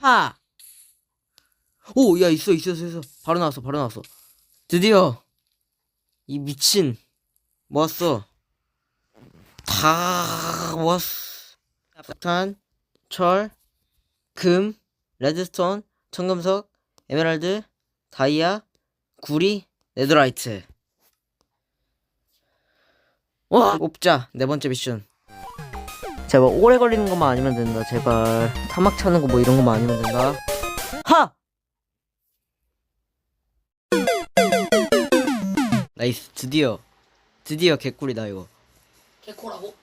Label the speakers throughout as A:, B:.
A: 하! 오, 야, 있어, 있어, 있어. 바로 나왔어, 바로 나왔어. 드디어, 이 미친, 모았어. 다 모았어. 폭탄, 철, 금, 레드스톤, 청금석, 에메랄드, 다이아, 구리, 네더라이트. 와! 뽑자, 네 번째 미션. 제발 오래 걸리는 것만 아니면 된다. 제발 사막 차는 거 뭐 이런 것만 아니면 된다. 하! 나이스 드디어 드디어 개꿀이다 이거.
B: 개코라고?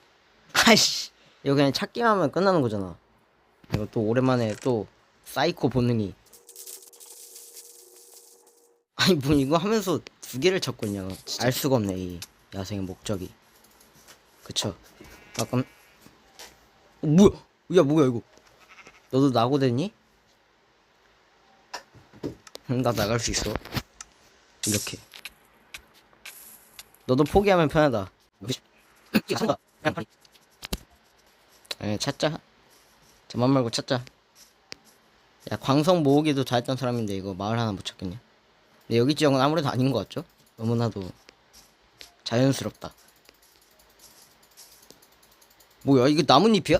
A: 아이씨 이거 그냥 찾기만 하면 끝나는 거잖아. 이거 또 오랜만에 또 사이코 본능이. 아니 뭐 이거 하면서 두 개를 찾고 있냐? 알 수가 없네 이 야생의 목적이. 그쵸? 아까 어, 뭐야? 야 뭐야 이거? 너도 나고? 응, 나 나갈 수 있어. 이렇게. 너도 포기하면 편하다. 에 찾자. 저만 말고 찾자. 야 광성 모으기도 잘했던 사람인데 이거 마을 하나 못 찾겠냐? 근데 여기 지역은 아무래도 아닌 것 같죠? 너무나도 자연스럽다. 뭐야 이거 나뭇잎이야?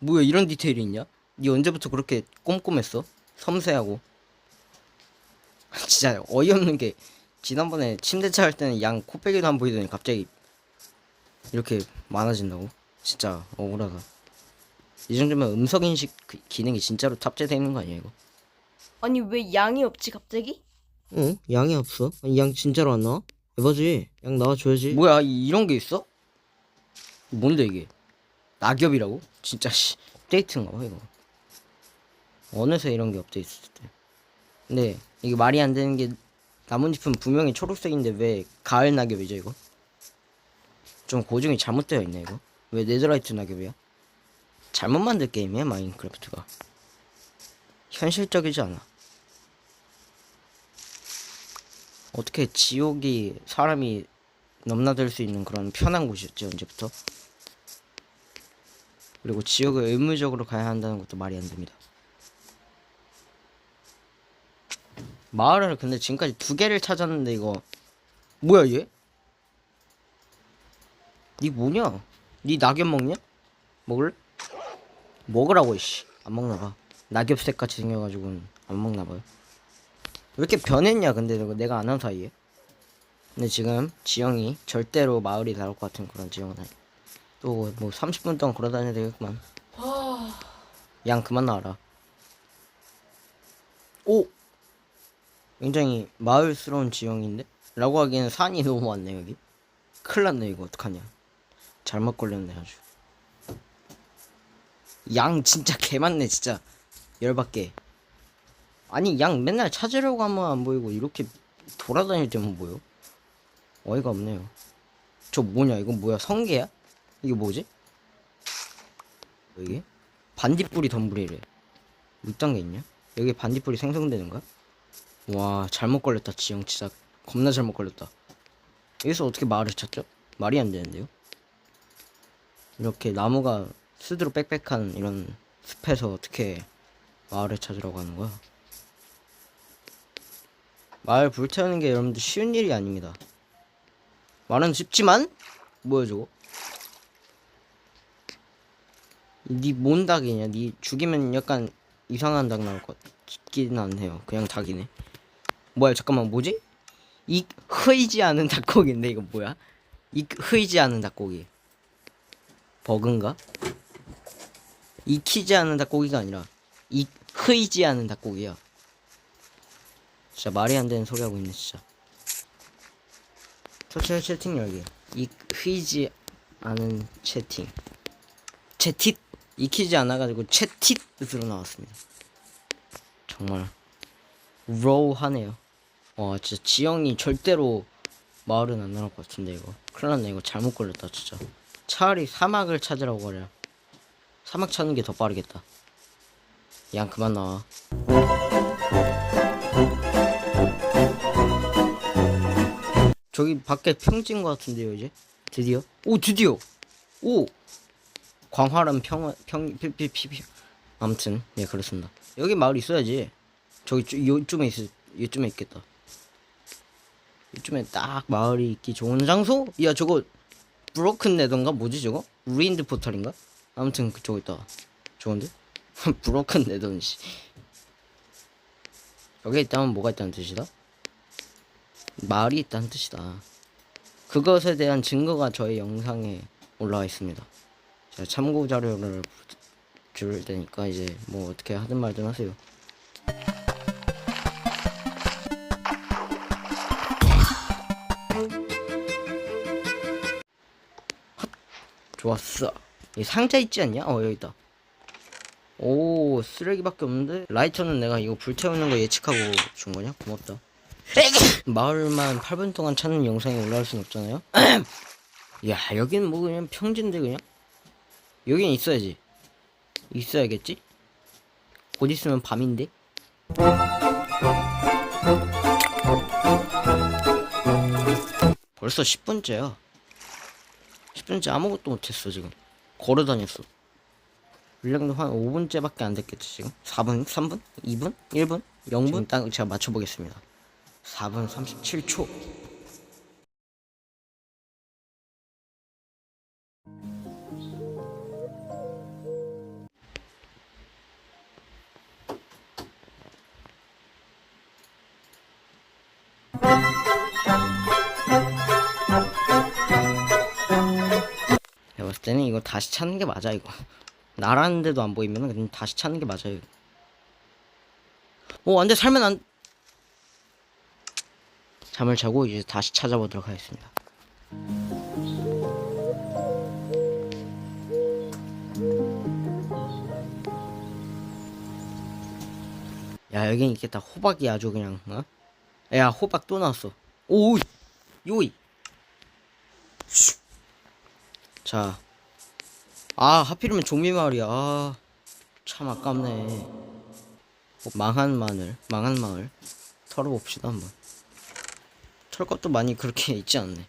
A: 뭐야 이런 디테일이 있냐? 니 언제부터 그렇게 꼼꼼했어? 섬세하고 진짜 어이없는 게 지난번에 침대차 할 때는 양 코빼기도 안 보이더니 갑자기 이렇게 많아진다고? 진짜 억울하다 이 정도면 음성인식 그 기능이 진짜로 탑재되어 있는 거 아니야 이거?
B: 아니 왜 양이 없지 갑자기?
A: 어? 양이 없어? 아니, 양 진짜로 안 나와? 에바지 양 나와줘야지 뭐야 이, 이런 게 있어? 뭔데 이게 낙엽이라고? 진짜 씨 업데이트인가 봐 이거 어느새 이런 게 업데이트 돼 근데 이게 말이 안 되는 게 나뭇잎은 분명히 초록색인데 왜 가을 낙엽이죠 이거? 좀 고증이 잘못되어 있네 이거 왜 네더라이트 낙엽이야? 잘못 만든 게임이야 마인크래프트가 현실적이지 않아 어떻게 지옥이 사람이 넘나들 수 있는 그런 편한 곳이었지 언제부터? 그리고 지옥을 의무적으로 가야 한다는 것도 말이 안 됩니다. 마을을 근데 지금까지 두 개를 찾았는데 이거 뭐야 얘? 니 뭐냐? 니 낙엽 먹냐? 먹을? 먹으라고 이씨 안 먹나봐 낙엽색 같이 생겨가지고는 안 먹나봐요 왜 이렇게 변했냐 근데 내가 안 한 사이에 근데 지금 지영이 절대로 마을이 나올 것 같은 그런 지형은 아니 또 뭐 30분 동안 걸어다녀야 되겠구만. 양 그만 나와라. 오! 굉장히 마을스러운 지형인데? 라고 하기에는 산이 너무 많네 여기. 큰일 났네 이거 어떡하냐. 잘못 걸렸네 아주. 양 진짜 개 많네 진짜. 열받게 아니 양 맨날 찾으려고 하면 안 보이고 이렇게 돌아다닐 때만 보여? 어이가 없네요. 저 뭐냐 이건 뭐야 성게야? 이게 뭐지? 여기 반딧불이 덤불이래 뭐 이딴 게 있냐? 여기 반딧불이 생성되는 거야? 와 잘못 걸렸다 지형 진짜 겁나 잘못 걸렸다 여기서 어떻게 마을을 찾죠? 말이 안 되는데요? 이렇게 나무가 스스로 빽빽한 이런 숲에서 어떻게 마을을 찾으라고 하는 거야? 마을 불태우는 게 여러분들 쉬운 일이 아닙니다. 말은 쉽지만 뭐야 저거? 니뭔 닭이냐? 니 죽이면 약간 이상한 닭 나올 것 같긴 않네요. 그냥 닭이네. 뭐야 잠깐만 뭐지? 이 흐이지 않은 닭고기인데 이거 뭐야? 이 흐이지 않은 닭고기. 버그인가? 익히지 않은 닭고기가 아니라 이 흐이지 않은 닭고기야. 진짜 말이 안 되는 소리 하고 있네 진짜. 터치는 채팅 열기. 이 흐이지 않은 채팅. 채tit 익히지 않아가지고 채tit 뜻으로 나왔습니다. 정말 로우하네요. 와 진짜 지영이 절대로 마을은 안 나올 것 같은데 이거. 큰일 났네 이거 잘못 걸렸다 진짜. 차라리 사막을 찾으라고 하려 사막 찾는 게 더 빠르겠다. 양 그만 나와. 저기 밖에 평지인 것 같은데요 이제? 드디어? 오 드디어! 오 광활한 평화 평 피, 피, 피, 피, 아무튼 예 그렇습니다. 여기 마을 있어야지. 저기 쭈- 요쯤에 있 요쯤에 있겠다. 요쯤에 딱 마을이 있기 좋은 장소? 야 저거 브로큰 네던가 뭐지 저거? 루인드 포털인가? 아무튼 그쪽 있다. 좋은데? 브로큰 네던 씨. 여기 있다면 뭐가 있다는 뜻이다? 마을이 있다는 뜻이다. 그것에 대한 증거가 저의 영상에 올라와 있습니다. 제가 참고 자료를 줄 테니까 이제 뭐 어떻게 하든 말든 하세요. 좋았어. 이 상자 있지 않냐? 어 여기 있다. 오 쓰레기밖에 없는데 라이터는 내가 이거 불 태우는 거 예측하고 준 거냐? 고맙다. 마을만 8분 동안 찾는 영상이 올라올 순 없잖아요. 야 여긴 뭐 그냥 평지인데 그냥 여긴 있어야지. 있어야겠지? 곧 있으면 밤인데. 벌써 10분째야. 10분째 아무것도 못했어 지금. 걸어 다녔어. 물량도 한 5분째밖에 안 됐겠지 지금 4분 3분 2분 1분 0분 딱 제가 맞춰보겠습니다 4분 37초 내가 봤을 때는 이거 다시 찾는 게 맞아 이거. 나라는데도 안 보이면 그냥 다시 찾는 게 맞아요 오 안돼 살면 안 잠을 자고 이제 다시 찾아보도록 하겠습니다. 야 여긴 있겠다 호박이 아주 그냥 어? 야 호박 또 나왔어. 오 요이. 자 아 하필이면 좀비마을이야. 아, 참 아깝네. 뭐 망한 마늘 망한 마을. 털어봅시다 한번. 털 것도 많이 그렇게 있지 않네.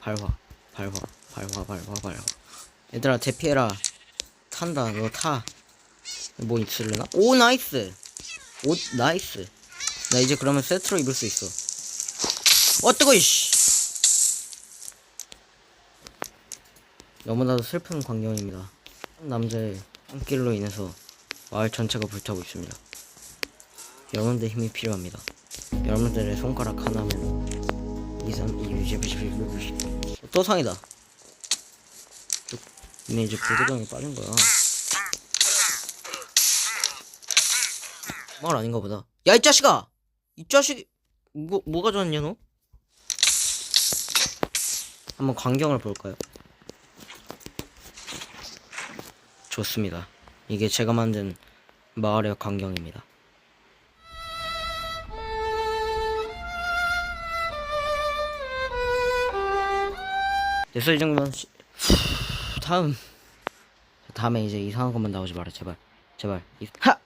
A: 발화 발화 발화 발화 발화. 얘들아 대피해라. 탄다. 너 타. 뭐 있을려나? 오 나이스. 옷 나이스 나 이제 그러면 세트로 입을 수 있어 어 뜨거 이씨 너무나도 슬픈 광경입니다. 한 남자의 손길로 인해서 마을 전체가 불타고 있습니다. 여러분들 힘이 필요합니다. 여러분들의 손가락 하나면 2, 3, 2, 6, 7, 8, 9, 10, 또 상이다. 쭉. 근데 이제 불고정이 빠진 거야. 말 아닌가 보다. 야, 이 자식아! 이 자식이, 뭐, 뭐 가져왔냐, 너? 한번 광경을 볼까요? 좋습니다. 이게 제가 만든 마을의 광경입니다. 됐어 이 정도면 시- 다음 다음에 이제 이상한 것만 나오지 마라 제발 제발 이- 하